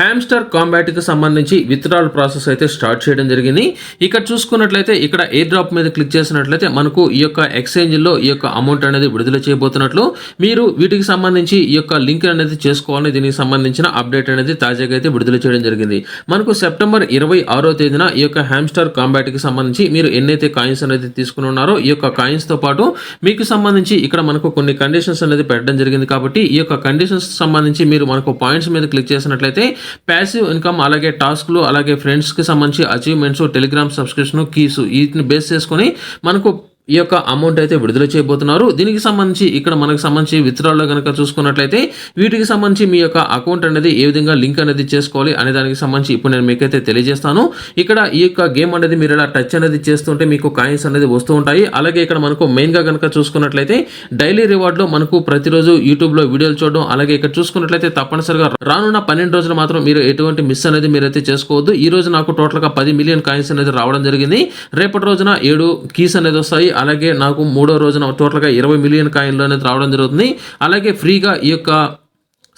Hamster కాంబాట్కి సంబంధించి withdrawal process అయితే start చేయడం జరిగింది. ఇక్కడ చూసుకున్నట్లయితే ఇక్కడ ఎయిర్ డ్రాప్ మీద క్లిక్ చేసినట్లయితే మనకు ఈ యొక్క ఎక్స్చేంజ్లో ఈ యొక్క అమౌంట్ అనేది విడుదల చేయబోతున్నట్లు. మీరు వీటికి సంబంధించి ఈ యొక్క లింక్ అనేది చేసుకోవాలని దీనికి సంబంధించిన అప్డేట్ అనేది తాజాగా అయితే విడుదల చేయడం జరిగింది. మనకు సెప్టెంబర్ ఇరవై ఆరో తేదీన ఈ యొక్క హ్యామ్స్టర్ కాంబాట్కి సంబంధించి మీరు ఎన్నైతే కాయిన్స్ అనేది తీసుకుని ఉన్నారో ఈ యొక్క కాయిన్స్తో పాటు మీకు సంబంధించి ఇక్కడ మనకు కొన్ని కండిషన్స్ అనేది పెట్టడం జరిగింది కాబట్టి ఈ యొక్క కండిషన్స్ సంబంధించి మీరు మనకు పాయింట్స్ మీద క్లిక్ చేసినట్లయితే ప్యాసివ్ ఇన్కమ్ అలాగే టాస్క్లు అలాగే ఫ్రెండ్స్కి సంబంధించి అచీవ్మెంట్స్ టెలిగ్రామ్ సబ్స్క్రిప్షన్ కీస్ వీటిని బేస్ చేసుకొని మనకు ఈ యొక్క అమౌంట్ అయితే విడుదల చేయబోతున్నారు. దీనికి సంబంధించి ఇక్కడ మనకు సంబంధించి విత్డ్రాల్లో కనుక చూసుకున్నట్లయితే వీటికి సంబంధించి మీ యొక్క అకౌంట్ అనేది ఏ విధంగా లింక్ అనేది చేసుకోవాలి అనే దానికి సంబంధించి ఇప్పుడు నేను మీకైతే తెలియజేస్తాను. ఇక్కడ ఈ యొక్క గేమ్ అనేది మీరు ఇలా టచ్ అనేది చేస్తుంటే మీకు కాయిన్స్ అనేది వస్తూ ఉంటాయి. అలాగే ఇక్కడ మనకు మెయిన్గా కనుక చూసుకున్నట్లయితే డైలీ రివార్డ్లో మనకు ప్రతిరోజు యూట్యూబ్లో వీడియోలు చూడడం అలాగే ఇక్కడ చూసుకున్నట్లయితే తప్పనిసరిగా రానున్న పన్నెండు రోజులు మాత్రం మీరు ఎటువంటి మిస్ అనేది మీరైతే చేసుకోవద్దు. ఈ రోజు నాకు టోటల్గా పది మిలియన్ కాయిన్స్ అనేది రావడం జరిగింది. రేపటి రోజున ఏడు కీస్ అనేది వస్తాయి. అలాగే నాకు మూడో రోజున టోటల్గా ఇరవై మిలియన్ కాయిన్లు అనేది రావడం జరుగుతుంది. అలాగే ఫ్రీగా ఈ యొక్క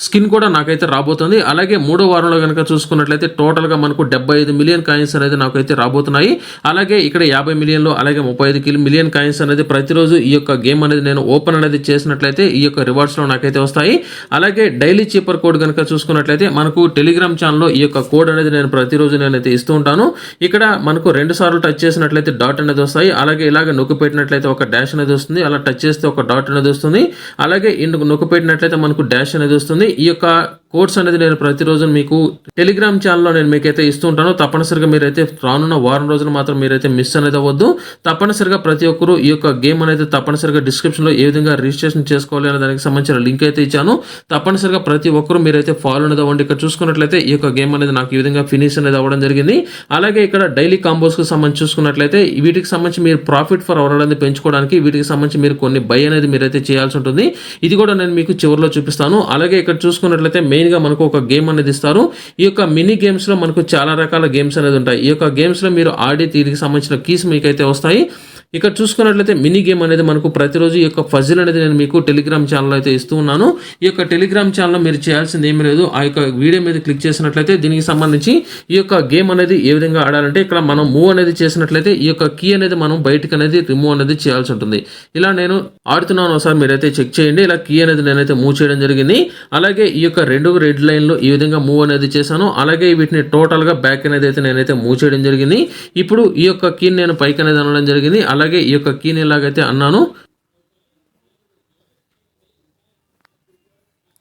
స్కిన్ కూడా నాకైతే రాబోతుంది. అలాగే మూడో వారంలో కనుక చూసుకున్నట్లయితే టోటల్గా మనకు డెబ్బై ఐదు మిలియన్ కాయిన్స్ అనేది నాకైతే రాబోతున్నాయి. అలాగే ఇక్కడ యాభై మిలియన్లు అలాగే ముప్పై ఐదు కిలో మిలియన్ కాయిన్స్ అనేది ప్రతిరోజు ఈ యొక్క గేమ్ అనేది నేను ఓపెన్ అనేది చేసినట్లయితే ఈ యొక్క రివార్డ్స్లో నాకైతే వస్తాయి. అలాగే డైలీ చీపర్ కోడ్ కనుక చూసుకున్నట్లయితే మనకు టెలిగ్రామ్ ఛానల్లో ఈ యొక్క కోడ్ అనేది నేను ప్రతిరోజు నేనైతే ఇస్తూ ఉంటాను. ఇక్కడ మనకు రెండు సార్లు టచ్ చేసినట్లయితే డాట్ అనేది వస్తాయి. అలాగే ఇలాగ నొక్కి పెట్టినట్లయితే ఒక డాష్ అనేది వస్తుంది. అలా టచ్ చేస్తే ఒక డాట్ అనేది వస్తుంది. అలాగే ఇందుకు నొక్కు పెట్టినట్లయితే మనకు డాష్ అనేది వస్తుంది. ఈ యొక్క కోర్స్ అనేది నేను ప్రతిరోజు మీకు టెలిగ్రామ్ ఛానల్లో నేను మీకైతే ఇస్తూ ఉంటాను. తప్పనిసరిగా మీరైతే రానున్న వారం రోజులు మాత్రం మీరైతే మిస్ అనేది అవ్వద్దు. తప్పనిసరిగా ప్రతి ఒక్కరు ఈ యొక్క గేమ్ అనేది తప్పనిసరిగా డిస్క్రిప్షన్లో ఏ విధంగా రిజిస్ట్రేషన్ చేసుకోవాలి అనే దానికి సంబంధించిన లింక్ అయితే ఇచ్చాను. తప్పనిసరిగా ప్రతి ఒక్కరు మీరైతే ఫాలో అనేది అవ్వండి. ఇక్కడ చూసుకున్నట్లయితే ఈ యొక్క గేమ్ అనేది నాకు ఈ విధంగా ఫినిష్ అనేది అవ్వడం జరిగింది. అలాగే ఇక్కడ డైలీ కాంబోస్కి సంబంధించి చూసుకున్నట్లయితే వీటికి సంబంధించి మీరు ప్రాఫిట్ ఫర్ అవర్ అనేది పెంచుకోవడానికి వీటికి సంబంధించి మీరు కొన్ని బై అనేది మీరైతే చేయాల్సి ఉంటుంది. ఇది కూడా నేను మీకు చివరిలో చూపిస్తాను. అలాగే ఇక్కడ చూసుకున్నట్లయితే మెయిన్గా మనకు ఒక గేమ్ అనేది ఇస్తారు. ఈ యొక్క మినీ గేమ్స్లో మనకు చాలా రకాల గేమ్స్ అనేది ఉంటాయి. ఈ యొక్క గేమ్స్లో మీరు ఆడి తీరికి సంబంధించిన కీస్ మీకైతే వస్తాయి. ఇక్కడ చూసుకున్నట్లయితే మినీ గేమ్ అనేది మనకు ప్రతిరోజు ఈ యొక్క ఫజిల్ అనేది నేను మీకు టెలిగ్రామ్ ఛానల్ అయితే ఇస్తూ ఉన్నాను. ఈ యొక్క టెలిగ్రామ్ ఛానల్లో మీరు చేయాల్సింది ఏమీ లేదు. ఆ యొక్క వీడియో మీద క్లిక్ చేసినట్లయితే దీనికి సంబంధించి ఈ యొక్క గేమ్ అనేది ఏ విధంగా ఆడాలంటే ఇక్కడ మనం మూవ్ అనేది చేసినట్లయితే ఈ యొక్క కీ అనేది మనం బయటకు అనేది రిమూవ్ అనేది చేయాల్సి ఉంటుంది. ఇలా నేను ఆడుతున్నాను ఒకసారి మీరైతే చెక్ చేయండి. ఇలా కీ అనేది నేనైతే మూవ్ చేయడం జరిగింది. అలాగే ఈ యొక్క రెండు రెడ్ లైన్లో ఈ విధంగా మూవ్ అనేది చేశాను. అలాగే వీటిని టోటల్గా బ్యాక్ అనేది అయితే నేనైతే మూవ్ చేయడం జరిగింది. ఇప్పుడు ఈ యొక్క కీని నేను పైకి అనేది అనడం జరిగింది. అలాగే ఈ యొక్క కీని ఎలాగైతే అన్నాను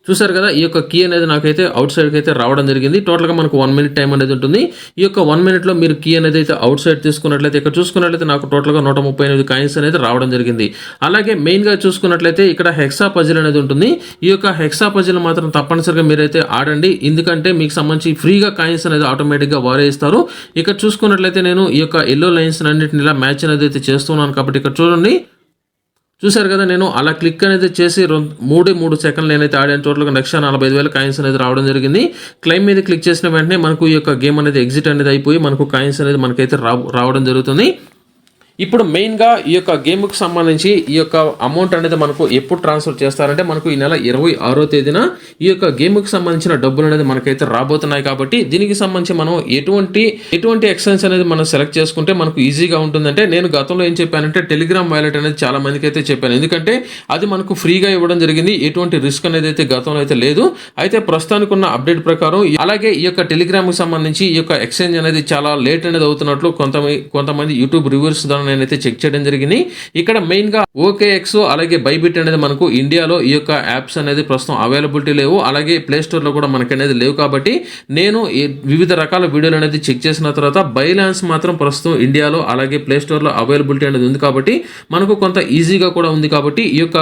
చూసారు కదా ఈ యొక్క కీ అనేది నాకైతే అవుట్ సైడ్కి అయితే రావడం జరిగింది. టోటల్గా మనకు వన్ మినిట్ టైం అనేది ఉంటుంది. ఈ యొక్క వన్ మినిట్లో మీరు కీ అనేది అయితే అవుట్ సైడ్ తీసుకున్నట్లయితే ఇక్కడ చూసుకున్నట్లయితే నాకు టోటల్గా నూట ముప్పై ఎనిమిది కాయిన్స్ అనేది రావడం జరిగింది. అలాగే మెయిన్గా చూసుకున్నట్లయితే ఇక్కడ హెక్సా పజిల్ అనేది ఉంటుంది. ఈ యొక్క హెక్సా పజిల్ మాత్రం తప్పనిసరిగా మీరైతే ఆడండి. ఎందుకంటే మీకు సంబంధించి ఫ్రీగా కాయిన్స్ అనేది ఆటోమేటిక్గా వారే ఇస్తారు ఇక్కడ చూసుకున్నట్లయితే నేను ఈ యొక్క ఎల్లో లైన్స్ అన్నింటిని ఇలా మ్యాచ్ అనేది అయితే చేస్తున్నాను కాబట్టి ఇక్కడ చూడండి. చూశారు కదా నేను అలా క్లిక్ అనేది చేసి రెండు మూడే మూడు సెకండ్లు నేనైతే ఆడిన. టోటల్గా లక్ష నలభై ఐదు వేల కాయిన్స్ అనేది రావడం జరిగింది. క్లైమ్ మీద క్లిక్ చేసిన వెంటనే మనకు ఈ యొక్క గేమ్ అనేది ఎగ్జిట్ అనేది అయిపోయి మనకు కాయిన్స్ అనేది మనకైతే రావడం జరుగుతుంది. ఇప్పుడు మెయిన్గా ఈ యొక్క గేమ్కి సంబంధించి ఈ యొక్క అమౌంట్ అనేది మనకు ఎప్పుడు ట్రాన్స్ఫర్ చేస్తారంటే మనకు ఈ నెల ఇరవై ఆరో తేదీన ఈ యొక్క గేమ్కి సంబంధించిన డబ్బులు అనేది మనకైతే రాబోతున్నాయి కాబట్టి దీనికి సంబంధించి మనం ఎటువంటి ఎటువంటి ఎక్స్చేంజ్ అనేది మనం సెలెక్ట్ చేసుకుంటే మనకు ఈజీగా ఉంటుందంటే నేను గతంలో ఏం చెప్పానంటే టెలిగ్రామ్ వాలెట్ అనేది చాలా మందికి అయితే చెప్పాను. ఎందుకంటే అది మనకు ఫ్రీగా ఇవ్వడం జరిగింది. ఎటువంటి రిస్క్ అనేది అయితే గతంలో అయితే లేదు. అయితే ప్రస్తుతానికి ఉన్న అప్డేట్ ప్రకారం అలాగే ఈ యొక్క టెలిగ్రామ్కి సంబంధించి ఈ యొక్క ఎక్స్చేంజ్ అనేది చాలా లేట్ అనేది అవుతున్నట్లు కొంతమంది కొంతమంది యూట్యూబ్ రివ్యూస్ ద్వారా నేనైతే చెక్ చేయడం జరిగింది. ఇక్కడ మెయిన్గా ఓకేఎక్స్ అలాగే బైబిట్ అనేది మనకు ఇండియాలో ఈ యొక్క యాప్స్ అనేది ప్రస్తుతం అవైలబిలిటీ లేవు. అలాగే ప్లే స్టోర్లో కూడా మనకి అనేది లేవు కాబట్టి నేను వివిధ రకాల వీడియోలు అనేది చెక్ చేసిన తర్వాత బైలాన్స్ మాత్రం ప్రస్తుతం ఇండియాలో అలాగే ప్లే స్టోర్లో అవైలబిలిటీ అనేది ఉంది కాబట్టి మనకు కొంత ఈజీగా కూడా ఉంది కాబట్టి ఈ యొక్క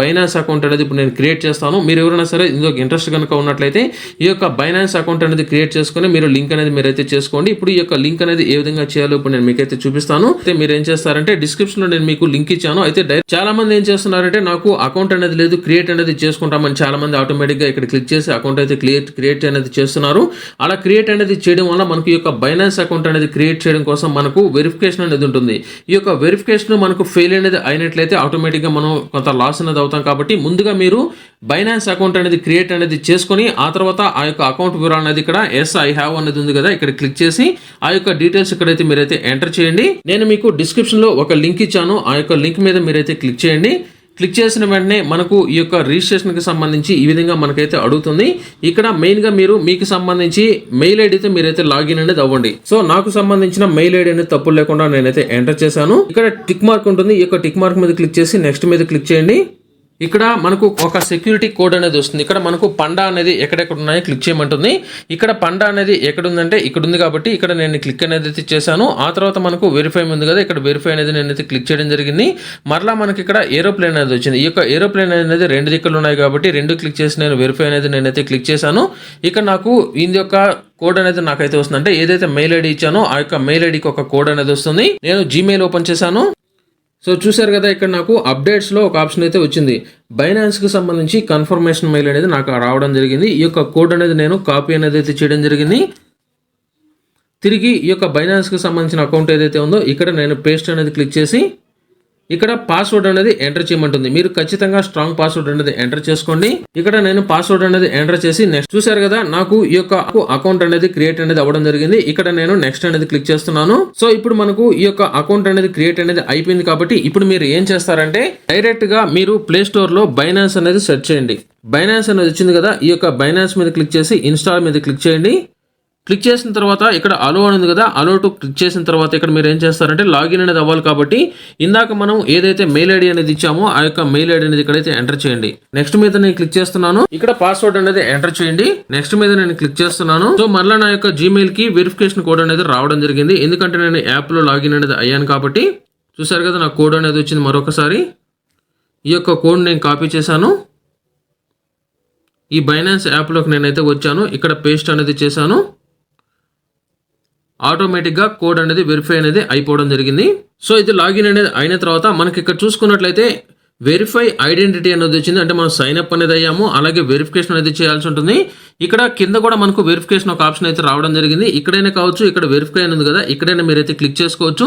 బైనాన్స్ అకౌంట్ అనేది ఇప్పుడు నేను క్రియేట్ చేస్తాను. మీరు ఎవరైనా సరే ఇందులో ఇంట్రెస్ట్ కనుక ఉన్నట్లయితే ఈ యొక్క బైనాన్స్ అకౌంట్ అనేది క్రియేట్ చేసుకొని మీరు లింక్ అనేది మీరైతే చేసుకోండి. ఇప్పుడు ఈ యొక్క లింక్ అనేది ఏ విధంగా చేయాలో ఇప్పుడు నేను మీకైతే చూపిస్తాను. అయితే మీరు ఏం చేస్తారంటే డిస్క్రిప్షన్లో నేను మీకు లింక్ ఇచ్చాను. అయితే డైరెక్ట్ చాలా మంది ఏం చేస్తున్నారంటే నాకు అకౌంట్ అనేది లేదు క్రియేట్ అనేది చేసుకుంటామని చాలా మంది ఆటోమేటిక్గా ఇక్కడ క్లిక్ చేసి అకౌంట్ అయితే క్రియేట్ క్రియేట్ అనేది చేస్తున్నారు. అలా క్రియేట్ అనేది చేయడం వల్ల మనకు ఈ యొక్క బైనాన్స్ అకౌంట్ అనేది క్రియేట్ చేయడం కోసం మనకు వెరిఫికేషన్ అనేది ఉంటుంది. ఈ యొక్క వెరిఫికేషన్ మనకు ఫెయిల్ అనేది అయినట్లయితే ఆటోమేటిక్గా మనం కొంత లాస్ అనేది అవుతాం కాబట్టి ముందుగా మీరు బైనాన్స్ అకౌంట్ అనేది క్రియేట్ అనేది చేసుకొని ఆ తర్వాత ఆ యొక్క అకౌంట్ వివరాలు అనేది ఇక్కడ ఎస్ ఐ హ్యావ్ అనేది ఉంది కదా ఇక్కడ క్లిక్ చేసి ఆ యొక్క డీటెయిల్స్ ఇక్కడైతే మీరైతే ఎంటర్ చేయండి. నేను మీకు డిస్క్రిప్షన్లో ఒక లింక్ ఇచ్చాను ఆ యొక్క లింక్ మీద మీరైతే క్లిక్ చేయండి. క్లిక్ చేసిన వెంటనే మనకు ఈ యొక్క రిజిస్ట్రేషన్కి సంబంధించి ఈ విధంగా మనకైతే అడుగుతుంది. ఇక్కడ మెయిన్గా మీరు మీకు సంబంధించి మెయిల్ ఐడితో మీరైతే లాగిన్ అనేది అవ్వండి. సో నాకు సంబంధించిన మెయిల్ ఐడి అనేది తప్పులు లేకుండా నేనైతే ఎంటర్ చేశాను. ఇక్కడ టిక్ మార్క్ ఉంటుంది ఈ యొక్క టిక్ మార్క్ మీద క్లిక్ చేసి నెక్స్ట్ మీద క్లిక్ చేయండి. ఇక్కడ మనకు ఒక సెక్యూరిటీ కోడ్ అనేది వస్తుంది. ఇక్కడ మనకు పండా అనేది ఎక్కడెక్కడ ఉన్నాయో క్లిక్ చేయమంటుంది. ఇక్కడ పండా అనేది ఎక్కడ ఉందంటే ఇక్కడ ఉంది కాబట్టి ఇక్కడ నేను క్లిక్ అనేది అయితే చేశాను. ఆ తర్వాత మనకు వెరిఫై ఉంది కదా ఇక్కడ వెరిఫై అనేది నేనైతే క్లిక్ చేయడం జరిగింది. మరలా మనకి ఇక్కడ ఏరోప్లేన్ అనేది వచ్చింది. ఈ యొక్క ఏరోప్లేన్ అనేది రెండు దిక్కులు ఉన్నాయి కాబట్టి రెండు క్లిక్ చేసి నేను వెరిఫై అనేది నేనైతే క్లిక్ చేశాను. ఇక్కడ నాకు ఇది యొక్క కోడ్ అనేది నాకైతే వస్తుంది అంటే ఏదైతే మెయిల్ ఐడి ఇచ్చానో ఆ యొక్క మెయిల్ ఐడికి ఒక కోడ్ అనేది వస్తుంది. నేను జీమెయిల్ ఓపెన్ చేశాను. సో చూసారు కదా ఇక్కడ నాకు అప్డేట్స్లో ఒక ఆప్షన్ అయితే వచ్చింది. బైనాన్స్కి సంబంధించి కన్ఫర్మేషన్ మెయిల్ అనేది నాకు రావడం జరిగింది. ఈ యొక్క కోడ్ అనేది నేను కాపీ అనేది అయితే చేయడం జరిగింది. తిరిగి ఈ యొక్క బైనాన్స్కి సంబంధించిన అకౌంట్ ఏదైతే ఉందో ఇక్కడ నేను పేస్ట్ అనేది క్లిక్ చేసి ఇక్కడ పాస్వర్డ్ అనేది ఎంటర్ చేయమంటుంది. మీరు ఖచ్చితంగా స్ట్రాంగ్ పాస్వర్డ్ అనేది ఎంటర్ చేసుకోండి. ఇక్కడ నేను పాస్వర్డ్ అనేది ఎంటర్ చేసి నెక్స్ట్ చూసారు కదా నాకు ఈ యొక్క అకౌంట్ అనేది క్రియేట్ అనేది అవ్వడం జరిగింది. ఇక్కడ నేను నెక్స్ట్ అనేది క్లిక్ చేస్తున్నాను. సో ఇప్పుడు మనకు ఈ యొక్క అకౌంట్ అనేది క్రియేట్ అనేది అయిపోయింది కాబట్టి ఇప్పుడు మీరు ఏం చేస్తారంటే డైరెక్ట్గా మీరు ప్లే స్టోర్లో బైనాన్స్ అనేది సెర్చ్ చేయండి. బైనాన్స్ అనేది వచ్చింది కదా ఈ యొక్క బైనాన్స్ మీద క్లిక్ చేసి ఇన్స్టాల్ మీద క్లిక్ చేయండి. క్లిక్ చేసిన తర్వాత ఇక్కడ అలో అని ఉంది కదా అలో టు క్లిక్ చేసిన తర్వాత ఇక్కడ మీరు ఏం చేస్తారంటే లాగిన్ అనేది అవ్వాలి కాబట్టి ఇందాక మనం ఏదైతే మెయిల్ ఐడి అనేది ఇచ్చామో ఆ యొక్క మెయిల్ ఐడి అనేది ఇక్కడైతే ఎంటర్ చేయండి. నెక్స్ట్ మీద నేను క్లిక్ చేస్తున్నాను. ఇక్కడ పాస్వర్డ్ అనేది ఎంటర్ చేయండి. నెక్స్ట్ మీద నేను క్లిక్ చేస్తున్నాను. సో మళ్ళీ నా యొక్క జీమెయిల్కి వెరిఫికేషన్ కోడ్ అనేది రావడం జరిగింది. ఎందుకంటే నేను యాప్లో లాగిన్ అనేది అయ్యాను కాబట్టి చూసారు కదా నా కోడ్ అనేది వచ్చింది మరొకసారి. ఈ యొక్క కోడ్ నేను కాపీ చేశాను. ఈ బైనాన్స్ యాప్లోకి నేనైతే వచ్చాను. ఇక్కడ పేస్ట్ అనేది చేశాను. ఆటోమేటిక్గా కోడ్ అనేది వెరిఫై అనేది అయిపోవడం జరిగింది. సో ఇది లాగిన్ అనేది అయిన తర్వాత మనకి ఇక్కడ చూసుకున్నట్లయితే వెరిఫై ఐడెంటిటీ అనేది వచ్చింది. అంటే మనం సైన్ అప్ అనేది అయ్యాము. అలాగే వెరిఫికేషన్ అనేది చేయాల్సి ఉంటుంది. ఇక్కడ కింద కూడా మనకు వెరిఫికేషన్ ఒక ఆప్షన్ అయితే రావడం జరిగింది. ఇక్కడైనా కావచ్చు ఇక్కడ వెరిఫై అని ఉంది కదా ఇక్కడైనా మీరైతే క్లిక్ చేసుకోవచ్చు.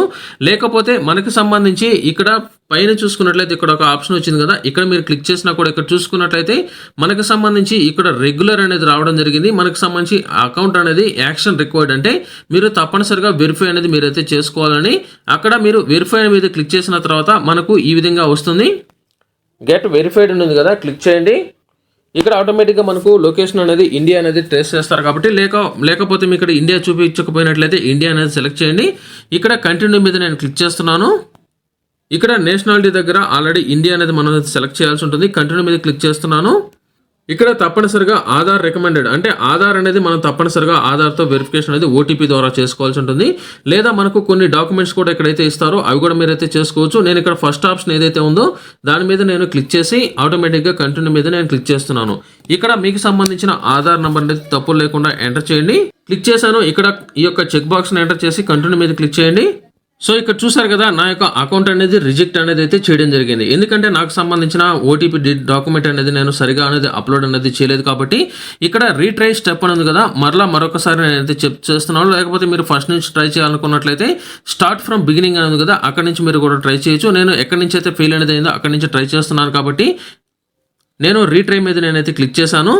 లేకపోతే మనకి సంబంధించి ఇక్కడ పైన చూసుకున్నట్లయితే ఇక్కడ ఒక ఆప్షన్ వచ్చింది కదా. ఇక్కడ మీరు క్లిక్ చేసినా కూడా ఇక్కడ చూసుకున్నట్లయితే మనకు సంబంధించి ఇక్కడ రెగ్యులర్ అనేది రావడం జరిగింది. మనకు సంబంధించి అకౌంట్ అనేది యాక్షన్ రిక్వైర్డ్ అంటే మీరు తప్పనిసరిగా వెరిఫై అనేది మీరైతే చేసుకోవాలని అక్కడ మీరు వెరిఫై మీద క్లిక్ చేసిన తర్వాత మనకు ఈ విధంగా వస్తుంది. గెట్ వెరిఫైడ్ ఉంది కదా. క్లిక్ చేయండి. ఇక్కడ ఆటోమేటిక్గా మనకు లొకేషన్ అనేది ఇండియా అనేది ట్రేస్ చేస్తారు కాబట్టి లేక లేకపోతే మీకు ఇక్కడ ఇండియా చూపించకపోయినట్లయితే ఇండియా అనేది సెలెక్ట్ చేయండి. ఇక్కడ కంటిన్యూ మీద నేను క్లిక్ చేస్తున్నాను. ఇక్కడ నేషనాలిటీ దగ్గర ఆల్రెడీ ఇండియా అనేది మనం సెలెక్ట్ చేయాల్సి ఉంటుంది. కంటిన్యూ మీద క్లిక్ చేస్తున్నాను. ఇక్కడ తప్పనిసరిగా ఆధార్ రికమెండెడ్ అంటే ఆధార్ అనేది మనం తప్పనిసరిగా ఆధార్తో వెరిఫికేషన్ అనేది ఓటీపీ ద్వారా చేసుకోవాల్సి ఉంటుంది. లేదా మనకు కొన్ని డాక్యుమెంట్స్ కూడా ఎక్కడైతే ఇస్తారో అవి కూడా మీరైతే చేసుకోవచ్చు. నేను ఇక్కడ ఫస్ట్ ఆప్షన్ ఏదైతే ఉందో దాని మీద నేను క్లిక్ చేసి ఆటోమేటిక్గా కంటిన్యూ మీద నేను క్లిక్ చేస్తున్నాను. ఇక్కడ మీకు సంబంధించిన ఆధార్ నెంబర్ అనేది తప్పు లేకుండా ఎంటర్ చేయండి. క్లిక్ చేశాను. ఇక్కడ ఈ యొక్క చెక్ బాక్స్ని ఎంటర్ చేసి కంటిన్యూ మీద క్లిక్ చేయండి. సో ఇక్కడ చూసారు కదా నా యొక్క అకౌంట్ అనేది రిజెక్ట్ అనేది అయితే చేయడం జరిగింది. ఎందుకంటే నాకు సంబంధించిన ఓటీపీ డాక్యుమెంట్ అనేది నేను సరిగా అనేది అప్లోడ్ అనేది చేయలేదు కాబట్టి ఇక్కడ రీట్రై స్టెప్ అని ఉంది కదా మరలా మరొకసారి నేనైతే చెప్ చేస్తున్నాను. లేకపోతే మీరు ఫస్ట్ నుంచి ట్రై చేయాలనుకున్నట్లయితే స్టార్ట్ ఫ్రమ్ బిగినింగ్ అనేది కదా అక్కడి నుంచి మీరు కూడా ట్రై చేయొచ్చు. నేను ఎక్కడి నుంచి అయితే ఫెయిల్ అనేది అయిందో అక్కడి నుంచి ట్రై చేస్తున్నాను కాబట్టి నేను రీట్రై మీద నేనైతే క్లిక్ చేశాను.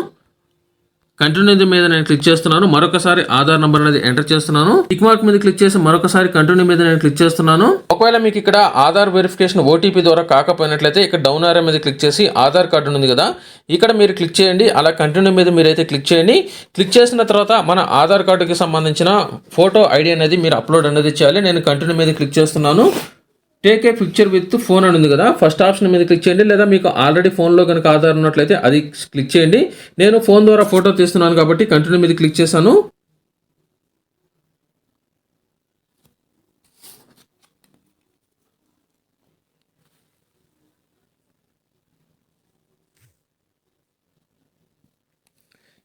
కంటిన్యూ మీద నేను క్లిక్ చేస్తున్నాను. మరొకసారి ఆధార్ నంబర్ అనేది ఎంటర్ చేస్తున్నాను. టిక్ మార్క్ మీద క్లిక్ చేసి మరొకసారి కంటిన్యూ మీద నేను క్లిక్ చేస్తున్నాను. ఒకవేళ మీకు ఇక్కడ ఆధార్ వెరిఫికేషన్ ఓటీపీ ద్వారా కాకపోయినట్లయితే ఇక్కడ డౌన్ ఆరో మీద క్లిక్ చేసి ఆధార్ కార్డు ఉంది కదా ఇక్కడ మీరు క్లిక్ చేయండి. అలా కంటిన్యూ మీద మీరైతే క్లిక్ చేయండి. క్లిక్ చేసిన తర్వాత మన ఆధార్ కార్డుకి సంబంధించిన ఫోటో ఐడి అనేది మీరు అప్లోడ్ అనేది చేయాలి. నేను కంటిన్యూ మీద క్లిక్ చేస్తున్నాను. Take a picture with phone అని ఉంది కదా. ఫస్ట్ ఆప్షన్ మీద క్లిక్ చేయండి. లేదా మీకు ఆల్రెడీ ఫోన్లో కనుక ఆధార్ ఉన్నట్లయితే అది క్లిక్ చేయండి. నేను ఫోన్ ద్వారా ఫోటో తీస్తున్నాను కాబట్టి కంటిన్యూ మీద క్లిక్ చేశాను.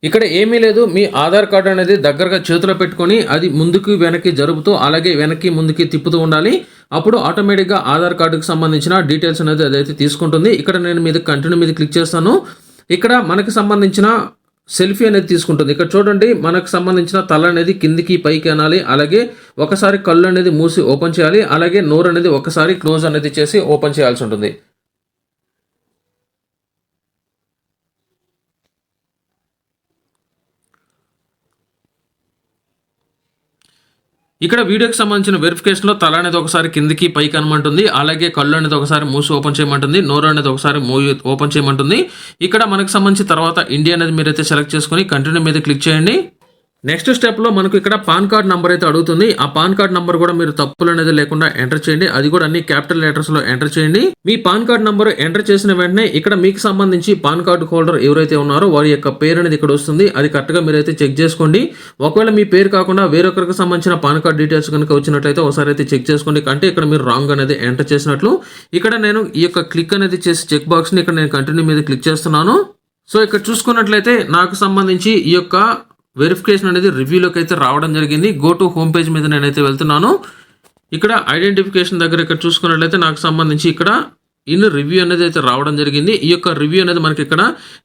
ఇక్కడ ఏమీ లేదు. మీ ఆధార్ కార్డు అనేది దగ్గరగా చేతిలో పెట్టుకొని అది ముందుకు వెనక్కి జరుపుతూ అలాగే వెనక్కి ముందుకి తిప్పుతూ ఉండాలి. అప్పుడు ఆటోమేటిక్గా ఆధార్ కార్డుకి సంబంధించిన డీటెయిల్స్ అనేది అదైతే తీసుకుంటుంది. ఇక్కడ నేను మీద కంటిన్యూ మీద క్లిక్ చేస్తాను. ఇక్కడ మనకి సంబంధించిన సెల్ఫీ అనేది తీసుకుంటుంది. ఇక్కడ చూడండి మనకు సంబంధించిన తల అనేది కిందికి పైకి అనాలి. అలాగే ఒకసారి కళ్ళు అనేది మూసి ఓపెన్ చేయాలి. అలాగే నోరు అనేది ఒకసారి క్లోజ్ అనేది చేసి ఓపెన్ చేయాల్సి ఉంటుంది. ఇక్కడ వీడియోకి సంబంధించిన వెరిఫికేషన్లో తల అనేది ఒకసారి కిందికి పైకి అనమంటుంది. అలాగే కళ్ళు అనేది ఒకసారి మూసి ఓపెన్ చేయమంటుంది. నోరు అనేది ఒకసారి మూవి ఓపెన్ చేయమంటుంది. ఇక్కడ మనకు సంబంధించి తర్వాత ఇండియా అనేది మీరైతే సెలెక్ట్ చేసుకొని కంటిన్యూ మీద క్లిక్ చేయండి. నెక్స్ట్ స్టెప్లో మనకు ఇక్కడ పాన్ కార్డ్ నెంబర్ అయితే అడుగుతుంది. ఆ పాన్ కార్డ్ నెంబర్ కూడా మీరు తప్పులు అనేది లేకుండా ఎంటర్ చేయండి. అది కూడా అన్ని క్యాపిటల్ లెటర్స్లో ఎంటర్ చేయండి. మీ పాన్ కార్డ్ నెంబర్ ఎంటర్ చేసిన వెంటనే ఇక్కడ మీకు సంబంధించి పాన్ కార్డు హోల్డర్ ఎవరైతే ఉన్నారో వారి యొక్క పేరు అనేది ఇక్కడ వస్తుంది. అది కరెక్ట్గా మీరైతే చెక్ చేసుకోండి. ఒకవేళ మీ పేరు కాకుండా వేరొకరికి సంబంధించిన పాన్ కార్డ్ డీటెయిల్స్ కనుక వచ్చినట్లయితే ఒకసారి అయితే చెక్ చేసుకోండి. అంటే ఇక్కడ మీరు రాంగ్ అనేది ఎంటర్ చేసినట్లు. ఇక్కడ నేను ఈ యొక్క క్లిక్ అనేది చేసి చెక్ బాక్స్ని ఇక్కడ నేను కంటిన్యూ మీద క్లిక్ చేస్తున్నాను. సో ఇక్కడ చూసుకున్నట్లయితే నాకు సంబంధించి ఈ యొక్క వెరిఫికేషన్ అనేది రివ్యూలోకి అయితే రావడం జరిగింది. గో టు హోమ్ పేజ్ మీద నేనైతే వెళ్తున్నాను. ఇక్కడ ఐడెంటిఫికేషన్ దగ్గర ఇక్కడ చూసుకున్నట్లయితే నాకు సంబంధించి ఇక్కడ ఇన్ రివ్యూ అనేది అయితే రావడం జరిగింది. ఈ యొక్క రివ్యూ అనేది మనకి ఇక్కడ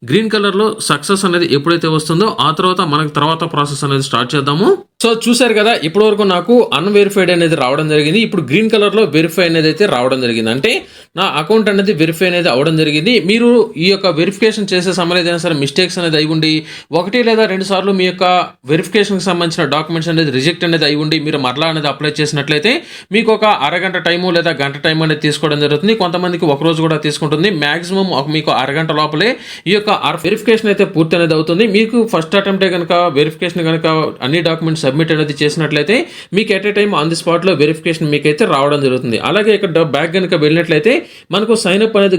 గ్రీన్ కలర్లో సక్సెస్ అనేది ఎప్పుడైతే వస్తుందో ఆ తర్వాత మనకి తర్వాత ప్రాసెస్ అనేది స్టార్ట్ చేద్దాము. సో చూసారు కదా ఇప్పటి వరకు నాకు అన్వెరిఫైడ్ అనేది రావడం జరిగింది. ఇప్పుడు గ్రీన్ కలర్లో వెరిఫై అనేది అయితే రావడం జరిగింది. అంటే నా అకౌంట్ అనేది వెరిఫై అనేది అవడం జరిగింది. మీరు ఈ యొక్క వెరిఫికేషన్ చేసే సమయంలో ఏదైనా సరే మిస్టేక్స్ అనేది అయి ఉండి ఒకటి లేదా రెండు సార్లు మీ యొక్క వెరిఫికేషన్కి సంబంధించిన డాక్యుమెంట్స్ అనేది రిజెక్ట్ అనేది అయి ఉండి మీరు మరలా అనేది అప్లై చేసినట్లయితే మీకు ఒక అరగంట టైము లేదా గంట టైం అనేది తీసుకోవడం జరుగుతుంది. కొంతమందికి ఒక రోజు కూడా తీసుకుంటుంది. మాక్సిమం మీకు అరగంట లోపలే ఈ యొక్క వెరిఫికేషన్ అయితే పూర్తి అనేది అవుతుంది. మీకు ఫస్ట్ అటెంప్టే కనుక వెరిఫికేషన్ కనుక అన్ని డాక్యుమెంట్స్ సబ్మిట్ అనేది చేసినట్లయితే మీకు at a time on the స్పాట్లో వెరిఫికేషన్ మీకైతే రావడం జరుగుతుంది. అలాగే ఇక్కడ బ్యాక్ కనుక వెళ్ళినట్లయితే మనకు సైన్అప్ అనేది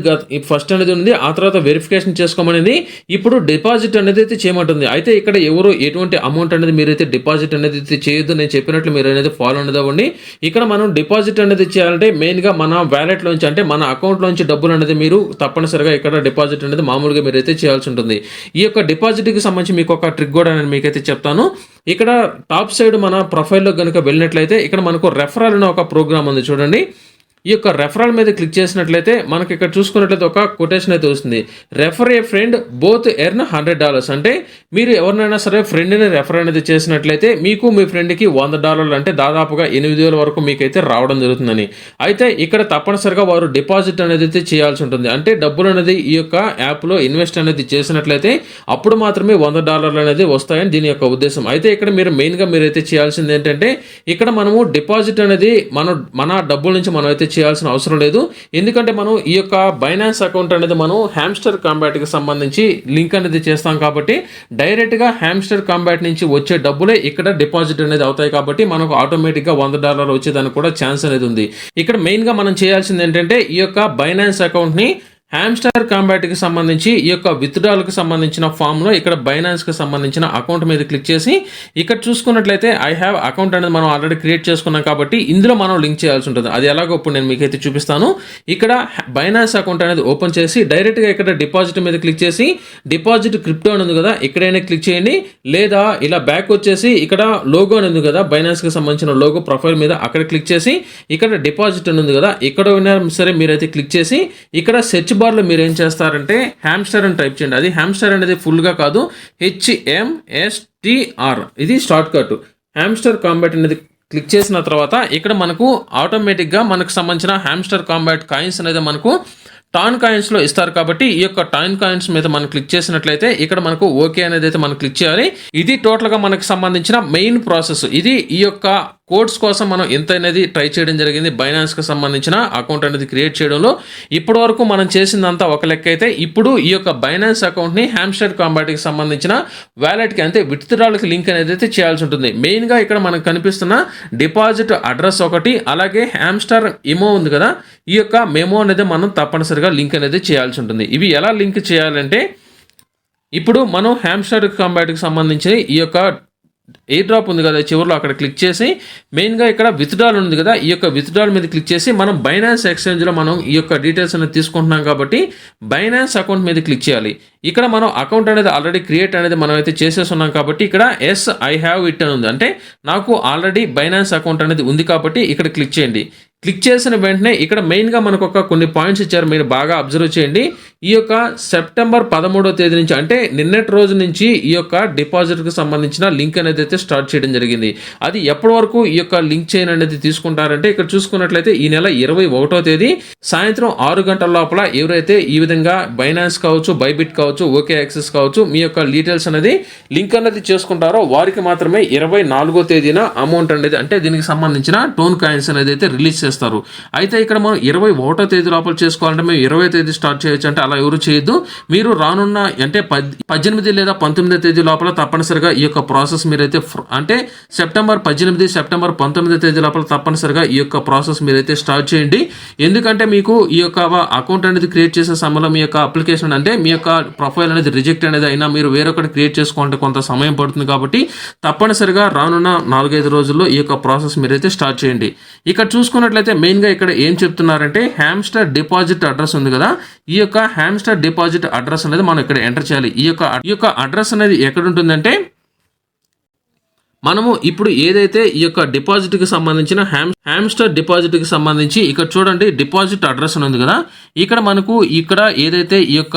ఫస్ట్ అనేది ఉంది. ఆ తర్వాత వెరిఫికేషన్ చేసుకోమనేది ఇప్పుడు డిపాజిట్ అనేది అయితే చేయమంటుంది. అయితే ఇక్కడ ఎవరు ఎటువంటి అమౌంట్ అనేది మీరైతే డిపాజిట్ అనేది అయితే చేయొద్దు నేను చెప్పినట్లు మీరు అనేది ఫాలో అనేది అవ్వండి. ఇక్కడ మనం డిపాజిట్ అనేది చేయాలంటే మెయిన్గా మన వ్యాలెట్లోంచి అంటే మన అకౌంట్లోంచి డబ్బులు అనేది మీరు తప్పనిసరిగా ఇక్కడ డిపాజిట్ అనేది మామూలుగా మీరైతే చేయాల్సి ఉంటుంది. ఈ యొక్క డిపాజిట్కి సంబంధించి మీకు ఒక ట్రిక్ కూడా నేను మీకైతే చెప్తాను. ఇక్కడ టాప్ సైడ్ మన ప్రొఫైల్లో కనుక వెళ్ళినట్లయితే ఇక్కడ మనకు రెఫరల్ అనే ఒక ప్రోగ్రామ్ ఉంది చూడండి. ఈ యొక్క రెఫరల్ మీద క్లిక్ చేసినట్లయితే మనకి ఇక్కడ చూసుకున్నట్లయితే ఒక కొటేషన్ అయితే వస్తుంది. Refer a friend both earn hundred dollars అంటే మీరు ఎవరినైనా సరే ఫ్రెండ్ని రెఫర్ అనేది చేసినట్లయితే మీకు మీ ఫ్రెండ్కి వంద డాలర్లు అంటే దాదాపుగా ఎనిమిది వేల వరకు మీకైతే రావడం జరుగుతుందని. అయితే ఇక్కడ తప్పనిసరిగా వారు డిపాజిట్ అనేది అయితే చేయాల్సి ఉంటుంది. అంటే డబ్బులు అనేది ఈ యొక్క యాప్లో ఇన్వెస్ట్ అనేది చేసినట్లయితే అప్పుడు మాత్రమే వంద డాలర్లు అనేది వస్తాయని దీని యొక్క ఉద్దేశం. అయితే ఇక్కడ మీరు మెయిన్గా మీరైతే చేయాల్సింది ఏంటంటే ఇక్కడ మనము డిపాజిట్ అనేది మన మన డబ్బుల నుంచి మనం అయితే చేయాల్సిన అవసరం లేదు. ఎందుకంటే మనం ఈ యొక్క బైనాన్స్ అకౌంట్ అనేది మనం హ్యామ్స్టర్ కాంబాట్కి సంబంధించి లింక్ అనేది చేస్తాం కాబట్టి డైరెక్ట్గా హ్యామ్స్టర్ కాంబాట్ నుంచి వచ్చే డబ్బులే ఇక్కడ డిపాజిట్ అనేది అవుతాయి కాబట్టి మనకు ఆటోమేటిక్గా వంద డాలర్లు వచ్చేదానికి కూడా ఛాన్స్ అనేది ఉంది. ఇక్కడ మెయిన్గా మనం చేయాల్సింది ఏంటంటే ఈ యొక్క బైనాన్స్ అకౌంట్ని హ్యామ్స్టర్ కాంబాట్కి సంబంధించి ఈ యొక్క విత్డ్రాల్కి సంబంధించిన ఫామ్లో ఇక్కడ బైనాన్స్కి సంబంధించిన అకౌంట్ మీద క్లిక్ చేసి ఇక్కడ చూసుకున్నట్లయితే ఐ హ్యావ్ అకౌంట్ అనేది మనం ఆల్రెడీ క్రియేట్ చేసుకున్నాం కాబట్టి ఇందులో మనం లింక్ చేయాల్సి ఉంటుంది. అది ఎలాగో ఇప్పుడు నేను మీకైతే చూపిస్తాను. ఇక్కడ బైనాన్స్ అకౌంట్ అనేది ఓపెన్ చేసి డైరెక్ట్గా ఇక్కడ డిపాజిట్ మీద క్లిక్ చేసి డిపాజిట్ క్రిప్టో అని ఉంది కదా ఇక్కడైనా క్లిక్ చేయండి. లేదా ఇలా బ్యాక్ వచ్చేసి ఇక్కడ లోగో అని ఉంది కదా బైనాన్స్కి సంబంధించిన లోగో ప్రొఫైల్ మీద అక్కడ క్లిక్ చేసి ఇక్కడ డిపాజిట్ అని ఉంది కదా ఇక్కడ ఉన్నా సరే మీరైతే క్లిక్ చేసి ఇక్కడ సెర్చ్ బార్లో మీరు ఏం చేస్తారంటే హ్యామ్స్టర్ అని టైప్ చేయండి. అది హ్యామ్స్టర్ అనేది ఫుల్గా కాదు. H M S T R ఇది షార్ట్ కట్ హ్యామ్స్టర్ కాంబాట్ అనేది క్లిక్ చేసిన తర్వాత ఇక్కడ మనకు ఆటోమేటిక్గా మనకు సంబంధించిన హ్యామ్స్టర్ కాంబాట్ కాయిన్స్ అనేది మనకు టాన్ కాయిన్స్లో ఇస్తారు కాబట్టి ఈ యొక్క టాన్ కాయిన్స్ మీద మనం క్లిక్ చేసినట్లయితే ఇక్కడ మనకు ఓకే అనేది అయితే మనం క్లిక్ చేయాలి. ఇది టోటల్గా మనకు సంబంధించిన మెయిన్ ప్రాసెస్ ఇది ఈ యొక్క కోడ్స్ కోసం మనం ఎంత అనేది ట్రై చేయడం జరిగింది. బైనాన్స్కి సంబంధించిన అకౌంట్ అనేది క్రియేట్ చేయడంలో ఇప్పటి వరకు మనం చేసిందంతా ఒక లెక్క అయితే ఇప్పుడు ఈ యొక్క బైనాన్స్ అకౌంట్ని హ్యామ్స్టర్ కాంబాట్కి సంబంధించిన వ్యాలెట్కి అంటే విత్డ్రాల్కి లింక్ అనేది అయితే చేయాల్సి ఉంటుంది. మెయిన్గా ఇక్కడ మనకు కనిపిస్తున్న డిపాజిట్ అడ్రస్ ఒకటి అలాగే హ్యామ్స్టర్ ఇమో ఉంది కదా ఈ యొక్క మెమో అనేది మనం తప్పనిసరిగా లింక్ అనేది చేయాల్సి ఉంటుంది. ఇవి ఎలా లింక్ చేయాలంటే ఇప్పుడు మనం హ్యామ్స్టర్ కాంబాట్కి సంబంధించి ఈ యొక్క ఎయిర్ డ్రాప్ ఉంది కదా చివరిలో అక్కడ క్లిక్ చేసి మెయిన్గా ఇక్కడ విత్డ్రాల్ ఉంది కదా ఈ యొక్క విత్డ్రాల్ మీద క్లిక్ చేసి మనం బైనాన్స్ ఎక్స్చేంజ్లో మనం ఈ యొక్క డీటెయిల్స్ అనేది తీసుకుంటున్నాం కాబట్టి బైనాన్స్ అకౌంట్ మీద క్లిక్ చేయాలి. ఇక్కడ మనం అకౌంట్ అనేది ఆల్రెడీ క్రియేట్ అనేది మనం అయితే చేసేస్తున్నాం కాబట్టి ఇక్కడ ఎస్ ఐ హ్యావ్ ఇట్ అని ఉంది. అంటే నాకు ఆల్రెడీ బైనాన్స్ అకౌంట్ అనేది ఉంది కాబట్టి ఇక్కడ క్లిక్ చేయండి. క్లిక్ చేసిన వెంటనే ఇక్కడ మెయిన్గా మనకు ఒక కొన్ని పాయింట్స్ ఇచ్చారు. మీరు బాగా అబ్జర్వ్ చేయండి. ఈ యొక్క సెప్టెంబర్ పదమూడో తేదీ నుంచి అంటే నిన్నటి రోజు నుంచి ఈ యొక్క డిపాజిట్కి సంబంధించిన లింక్ అనేది అయితే స్టార్ట్ చేయడం జరిగింది. అది ఎప్పటి వరకు ఈ యొక్క లింక్ చైన్ అనేది తీసుకుంటారంటే ఇక్కడ చూసుకున్నట్లయితే ఈ నెల ఇరవై ఒకటో తేదీ సాయంత్రం ఆరు గంటల లోపల ఎవరైతే ఈ విధంగా బైనాన్స్ కావచ్చు బైబిట్ కావచ్చు ఓకే యాక్సెస్ కావచ్చు మీ యొక్క డీటెయిల్స్ అనేది లింక్ అనేది చేసుకుంటారో వారికి మాత్రమే ఇరవై నాలుగో తేదీన అమౌంట్ అనేది అంటే దీనికి సంబంధించిన టోన్ కాయిన్స్ అనేది అయితే రిలీజ్ చేస్తారు. అయితే ఇక్కడ మనం ఇరవై ఒకటో తేదీ లోపల చేసుకోవాలంటే మేము ఇరవై తేదీ స్టార్ట్ చేయొచ్చు అంటే అలా ఎవరు చేయొద్దు. మీరు రానున్న అంటే పద్దెనిమిది లేదా పంతొమ్మిదో తేదీ లోపల తప్పనిసరిగా ఈ యొక్క ప్రాసెస్ మీరైతే అంటే సెప్టెంబర్ పద్దెనిమిది సెప్టెంబర్ పంతొమ్మిదో తేదీ లోపల తప్పనిసరిగా ఈ యొక్క ప్రాసెస్ మీరైతే స్టార్ట్ చేయండి. ఎందుకంటే మీకు ఈ యొక్క అకౌంట్ అనేది క్రియేట్ చేసే సమయంలో మీ యొక్క అప్లికేషన్ అంటే మీ యొక్క ప్రొఫైల్ అనేది రిజెక్ట్ అనేది అయినా మీరు వేరొకటి క్రియేట్ చేసుకోవాలంటే కొంత సమయం పడుతుంది కాబట్టి తప్పనిసరిగా రానున్న నాలుగైదు రోజుల్లో ఈ యొక్క ప్రాసెస్ మీరైతే స్టార్ట్ చేయండి. ఇక్కడ చూసుకున్నట్లయితే మెయిన్గా ఇక్కడ ఏం చెప్తున్నారంటే హ్యామ్స్టర్ డిపాజిట్ అడ్రస్ ఉంది కదా. ఈ యొక్క హ్యామ్స్టర్ డిపాజిట్ అడ్రస్ అనేది మనం ఇక్కడ ఎంటర్ చేయాలి. ఈ యొక్క ఈ యొక్క అడ్రస్ అనేది ఎక్కడ ఉంటుందంటే మనము ఇప్పుడు ఏదైతే ఈ యొక్క డిపాజిట్కి సంబంధించిన హ్యామ్ హ్యామ్స్టర్ డిపాజిట్కి సంబంధించి ఇక్కడ చూడండి డిపాజిట్ అడ్రస్ ఉంది కదా. ఇక్కడ మనకు ఇక్కడ ఏదైతే ఈ యొక్క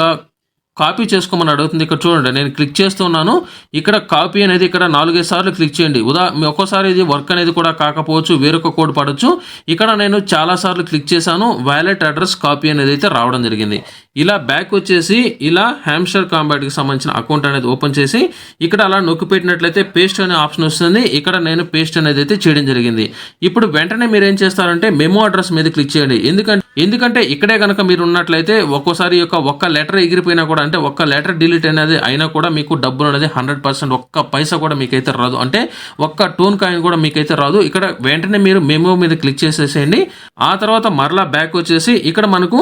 కాపీ చేసుకోమని అడుగుతుంది. ఇక్కడ చూడండి నేను క్లిక్ చేస్తున్నాను ఇక్కడ కాపీ అనేది ఇక్కడ నాలుగైదు సార్లు క్లిక్ చేయండి. ఉదా ఒక్కోసారి ఇది వర్క్ అనేది కూడా కాకపోవచ్చు వేరొక కోడ్ పడవచ్చు ఇక్కడ నేను చాలా సార్లు క్లిక్ చేశాను. వ్యాలెట్ అడ్రస్ కాపీ అనేది అయితే రావడం జరిగింది. ఇలా బ్యాక్ వచ్చేసి ఇలా హ్యామ్స్టర్ కాంబాట్కి సంబంధించిన అకౌంట్ అనేది ఓపెన్ చేసి ఇక్కడ అలా నొక్కి పెట్టినట్లయితే పేస్ట్ అనే ఆప్షన్ వస్తుంది. ఇక్కడ నేను పేస్ట్ అనేది అయితే చేయడం జరిగింది. ఇప్పుడు వెంటనే మీరు ఏం చేస్తారంటే మెమో అడ్రస్ మీద క్లిక్ చేయండి. ఎందుకంటే ఎందుకంటే ఇక్కడే కనుక మీరు ఉన్నట్లయితే ఒక్కోసారి యొక్క ఒక్క లెటర్ ఎగిరిపోయినా కూడా అంటే ఒక్క లెటర్ డిలీట్ అనేది అయినా కూడా మీకు డబ్బులు అనేది హండ్రెడ్ పర్సెంట్ ఒక్క పైసా కూడా మీకైతే రాదు. అంటే ఒక్క టోన్ కాయిన్ కూడా మీకైతే రాదు. ఇక్కడ వెంటనే మీరు మెమో మీద క్లిక్ చేసేసేయండి. ఆ తర్వాత మరలా బ్యాక్ వచ్చేసి ఇక్కడ మనకు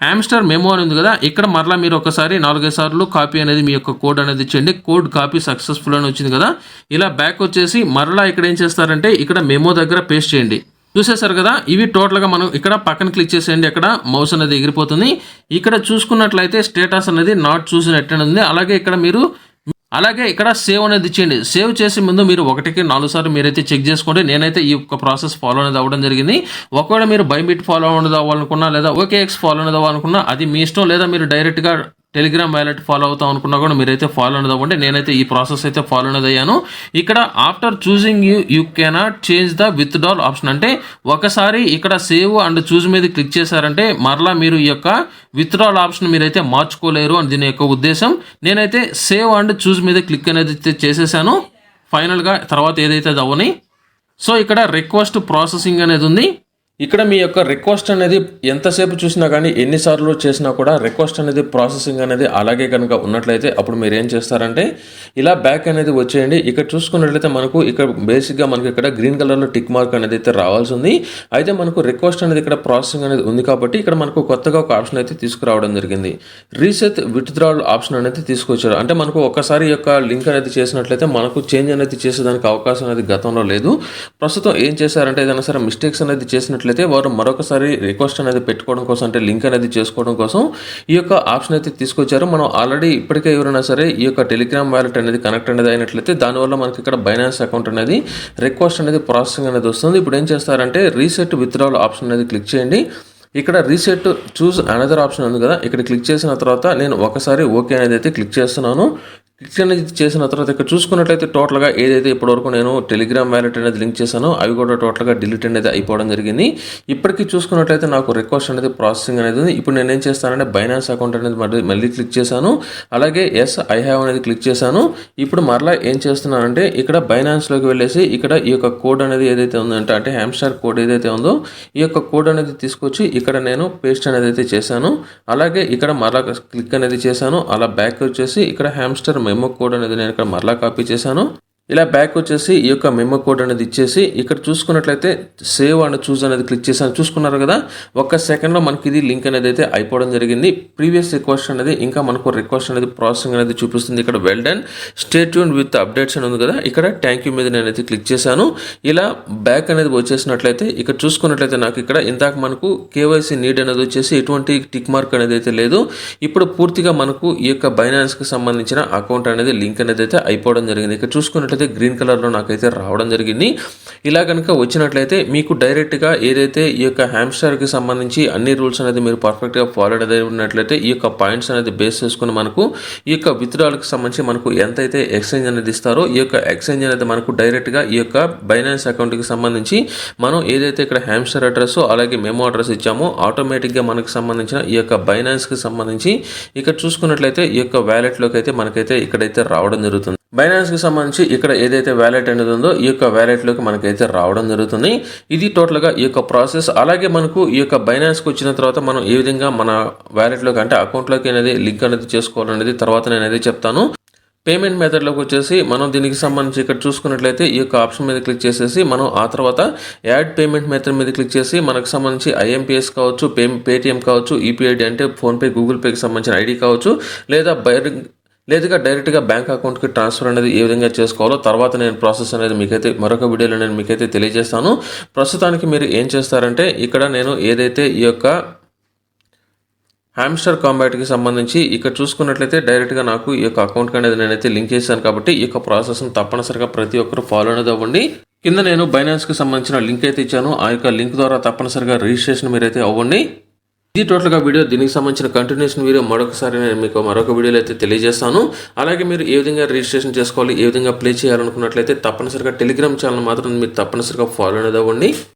హ్యామ్స్టర్ మెమో అని ఉంది కదా ఇక్కడ మరలా మీరు ఒకసారి నాలుగైదు సార్లు కాపీ అనేది మీ యొక్క కోడ్ అనేది ఇచ్చేయండి. కోడ్ కాపీ సక్సెస్ఫుల్ అని వచ్చింది కదా. ఇలా బ్యాక్ వచ్చేసి మరలా ఇక్కడ ఏం చేస్తారంటే ఇక్కడ మెమో దగ్గర పేస్ట్ చేయండి. చూసేశారు కదా? ఇవి టోటల్గా మనం ఇక్కడ పక్కన క్లిక్ చేసేయండి. అక్కడ మౌస్ అనేది ఎగిరిపోతుంది. ఇక్కడ చూసుకున్నట్లయితే స్టేటస్ అనేది నాట్ చూసినట్టు ఉంది. అలాగే ఇక్కడ మీరు అలాగే ఇక్కడ సేవ్ అనేది ఇచ్చేయండి సేవ్ చేసే ముందు మీరు ఒకటికి నాలుగు సార్లు మీరైతే చెక్ చేసుకోండి. నేనైతే ఈ యొక్క ప్రాసెస్ ఫాలో అనేది అవ్వడం జరిగింది. ఒకవేళ మీరు బైబిట్ ఫాలో అనేది అవ్వాలనుకున్నా లేదా ఓకేఎక్స్ ఫాలో అనేది అవ్వాలనుకున్నా అది మీ ఇష్టం లేదా మీరు డైరెక్ట్గా టెలిగ్రామ్ వ్యాలెట్ ఫాలో అవుతాం అనుకున్నా కూడా మీరైతే ఫాలో అనేది అవ్వండి నేనైతే ఈ ప్రాసెస్ అయితే ఫాలో అనేది అయ్యాను ఇక్కడ after choosing you you cannot change the withdrawal option. అంటే ఒకసారి ఇక్కడ సేవ్ అండ్ చూజ్ మీద క్లిక్ చేశారంటే మరలా మీరు ఈ యొక్క విత్డ్రాల్ ఆప్షన్ మీరైతే మార్చుకోలేరు అని దీని యొక్క ఉద్దేశం. నేనైతే సేవ్ అండ్ చూజ్ మీద క్లిక్ అనేది అయితే చేసేసాను. ఫైనల్గా తర్వాత ఏదైతే అది అవని. సో ఇక్కడ రిక్వెస్ట్ ప్రాసెసింగ్ అనేది ఉంది. ఇక్కడ మీ యొక్క రిక్వెస్ట్ అనేది ఎంతసేపు చూసినా కానీ ఎన్నిసార్లు చేసినా కూడా రిక్వెస్ట్ అనేది ప్రాసెసింగ్ అనేది అలాగే కనుక ఉన్నట్లయితే అప్పుడు మీరు ఏం చేస్తారంటే ఇలా బ్యాక్ అనేది వచ్చేయండి. ఇక్కడ చూసుకున్నట్లయితే మనకు ఇక్కడ బేసిక్గా మనకి ఇక్కడ గ్రీన్ కలర్లో టిక్ మార్క్ అనేది అయితే రావాల్సి ఉంది. అయితే మనకు రిక్వెస్ట్ అనేది ఇక్కడ ప్రాసెసింగ్ అనేది ఉంది కాబట్టి ఇక్కడ మనకు కొత్తగా ఒక ఆప్షన్ అయితే తీసుకురావడం జరిగింది. రీసెట్ విత్డ్రాల్ ఆప్షన్ అనేది తీసుకొచ్చారు. అంటే మనకు ఒక్కసారి యొక్క లింక్ అనేది చేసినట్లయితే మనకు చేంజ్ అనేది చేసేదానికి అవకాశం అనేది గతంలో లేదు. ప్రస్తుతం ఏం చేశారంటే ఏదైనా సరే మిస్టేక్స్ అనేది చేసినట్లయితే అయితే వారు మరొకసారి రిక్వెస్ట్ అనేది పెట్టుకోవడం కోసం అంటే లింక్ అనేది చేసుకోవడం కోసం ఈ యొక్క ఆప్షన్ అయితే తీసుకొచ్చారు. మనం ఆల్రెడీ ఇప్పటికే ఎవరైనా సరే ఈ యొక్క టెలిగ్రామ్ వ్యాలెట్ అనేది కనెక్ట్ అనేది అయినట్లయితే దానివల్ల మనకి ఇక్కడ బైనాన్స్ అకౌంట్ అనేది రిక్వెస్ట్ అనేది ప్రాసెసింగ్ అనేది వస్తుంది. ఇప్పుడు ఏం చేస్తారంటే రీసెట్ విత్డ్రాల్ ఆప్షన్ అనేది క్లిక్ చేయండి. ఇక్కడ రీసెట్ చూస్ అనదర్ ఆప్షన్ ఉంది కదా. ఇక్కడ క్లిక్ చేసిన తర్వాత నేను ఒకసారి ఓకే అనేది అయితే క్లిక్ చేస్తున్నాను. క్లిక్ అనేది చేసిన తర్వాత ఇక్కడ చూసుకున్నట్లయితే టోటల్గా ఏదైతే ఇప్పటివరకు నేను టెలిగ్రామ్ వ్యాలెట్ అనేది లింక్ చేశానో అవి కూడా టోటల్గా డిలీట్ అనేది అయిపోవడం జరిగింది. ఇప్పటికీ చూసుకున్నట్లయితే నాకు రిక్వెస్ట్ అనేది ప్రాసెసింగ్ అనేది ఉంది. ఇప్పుడు నేను ఏం చేస్తానంటే బైనాన్స్ అకౌంట్ అనేది మళ్ళీ మళ్ళీ క్లిక్ చేశాను. అలాగే ఎస్ ఐ హ్యావ్ అనేది క్లిక్ చేశాను. ఇప్పుడు మరలా ఏం చేస్తున్నానంటే ఇక్కడ బైనాన్స్లోకి వెళ్ళేసి ఇక్కడ ఈ యొక్క కోడ్ అనేది ఏదైతే ఉందంటే అంటే హ్యామ్స్టార్ కోడ్ ఏదైతే ఉందో ఈ యొక్క కోడ్ అనేది తీసుకొచ్చి ఇక్కడ నేను పేస్ట్ అనేది అయితే చేశాను. అలాగే ఇక్కడ మరలా క్లిక్ అనేది చేశాను. అలా బ్యాక్ వచ్చేసి ఇక్కడ హ్యామ్స్టర్ మెమో కోడ్ అనేది నేను ఇక్కడ మరలా కాపీ చేశాను. ఇలా బ్యాక్ వచ్చేసి ఈ యొక్క మెమో కోడ్ అనేది ఇచ్చేసి ఇక్కడ చూసుకున్నట్లయితే సేవ్ అండ్ చూస్ అనేది క్లిక్ చేసాను చూసుకున్నారు కదా? ఒక్క సెకండ్లో మనకి ఇది లింక్ అనేది అయితే అయిపోవడం జరిగింది. ప్రీవియస్ రిక్వెస్ట్ అనేది ఇంకా మనకు రిక్వెస్ట్ అనేది ప్రాసెసింగ్ అనేది చూపిస్తుంది. ఇక్కడ well done stay tuned with updates అని ఉంది కదా? ఇక్కడ థ్యాంక్ యూ మీద నేనైతే క్లిక్ చేశాను. ఇలా బ్యాక్ అనేది వచ్చేసినట్లయితే ఇక్కడ చూసుకున్నట్లయితే నాకు ఇక్కడ ఇందాక మనకు కేవైసీ నీడ్ అనేది వచ్చేసి ఎటువంటి టిక్ మార్క్ అనేది అయితే లేదు. ఇప్పుడు పూర్తిగా మనకు ఈ యొక్క బైనాన్స్కి సంబంధించిన అకౌంట్ అనేది లింక్ అనేది అయితే అయిపోవడం జరిగింది. ఇక్కడ చూసుకున్నట్లయితే చూసుకున్నట్లయితే గ్రీన్ కలర్లో నాకైతే రావడం జరిగింది. ఇలా కనుక వచ్చినట్లయితే మీకు డైరెక్ట్గా ఏదైతే ఈ యొక్క హ్యామ్స్టర్కి సంబంధించి అన్ని రూల్స్ అనేది మీరు పర్ఫెక్ట్గా ఫాలో అనేది ఉన్నట్లయితే ఈ యొక్క పాయింట్స్ అనేది బేస్ చేసుకుని మనకు ఈ యొక్క విత్డ్రాల్కి సంబంధించి మనకు ఎంతైతే ఎక్స్చేంజ్ అనేది ఇస్తారో ఈ యొక్క ఎక్స్చేంజ్ అనేది మనకు డైరెక్ట్గా ఈ యొక్క బైనాన్స్ అకౌంట్కి సంబంధించి మనం ఏదైతే ఇక్కడ హ్యామ్స్టర్ అడ్రస్ అలాగే మెమో అడ్రస్ ఇచ్చామో ఆటోమేటిక్గా మనకు సంబంధించిన ఈ యొక్క బైనాన్స్కి సంబంధించి ఇక్కడ చూసుకున్నట్లయితే ఈ యొక్క వ్యాలెట్లోకి అయితే మనకైతే ఇక్కడైతే రావడం జరుగుతుంది. బైనాన్స్కి సంబంధించి ఇక్కడ ఏదైతే వ్యాలెట్ అనేది ఉందో ఈ యొక్క వ్యాలెట్లోకి మనకైతే రావడం జరుగుతుంది. ఇది టోటల్గా ఈ యొక్క ప్రాసెస్ అలాగే మనకు ఈ యొక్క బైనాన్స్కి వచ్చిన తర్వాత మనం ఏ విధంగా మన వ్యాలెట్లోకి అంటే అకౌంట్లోకి అనేది లింక్ అనేది చేసుకోవాలనేది తర్వాత నేను అనేది చెప్తాను. పేమెంట్ మెథడ్లోకి వచ్చేసి మనం దీనికి సంబంధించి ఇక్కడ చూసుకున్నట్లయితే ఈ యొక్క ఆప్షన్ మీద క్లిక్ చేసేసి మనం ఆ తర్వాత యాడ్ పేమెంట్ మెథడ్ మీద క్లిక్ చేసి మనకు సంబంధించి ఐఎంపిఎస్ కావచ్చు పే పేటిఎం కావచ్చు ఈపీఐడి అంటే ఫోన్పే గూగుల్ పేకి సంబంధించిన ఐడి కావచ్చు లేదా బైర్ లేదుగా డైరెక్ట్గా బ్యాంక్ అకౌంట్కి ట్రాన్స్ఫర్ అనేది ఏ విధంగా చేసుకోవాలో తర్వాత నేను ప్రాసెస్ అనేది మీకైతే మరొక వీడియోలో నేను మీకైతే తెలియజేస్తాను. ప్రస్తుతానికి మీరు ఏం చేస్తారంటే ఇక్కడ నేను ఏదైతే ఈ యొక్క హ్యామ్స్టర్ కాంబాట్కి సంబంధించి ఇక్కడ చూసుకున్నట్లయితే డైరెక్ట్గా నాకు ఈ యొక్క అకౌంట్కి అనేది నేనైతే లింక్ చేశాను కాబట్టి ఈ యొక్క ప్రాసెస్ని తప్పనిసరిగా ప్రతి ఒక్కరు ఫాలో అనేది అవ్వండి. కింద నేను బైనాన్స్కి సంబంధించిన లింక్ అయితే ఇచ్చాను. ఆ యొక్క లింక్ ద్వారా తప్పనిసరిగా రిజిస్ట్రేషన్ మీరైతే అవ్వండి. ఇది టోటల్గా వీడియో. దీనికి సంబంధించిన కంటిన్యూషన్ వీడియో మరొకసారి నేను మీకు మరొక వీడియోలో అయితే తెలియజేస్తాను. అలాగే మీరు ఏ విధంగా రిజిస్ట్రేషన్ చేసుకోవాలి ఏ విధంగా ప్లే చేయాలనుకున్నట్లయితే తప్పనిసరిగా టెలిగ్రామ్ ఛానల్ మాత్రం మీరు తప్పనిసరిగా ఫాలో అనేది అవ్వండి.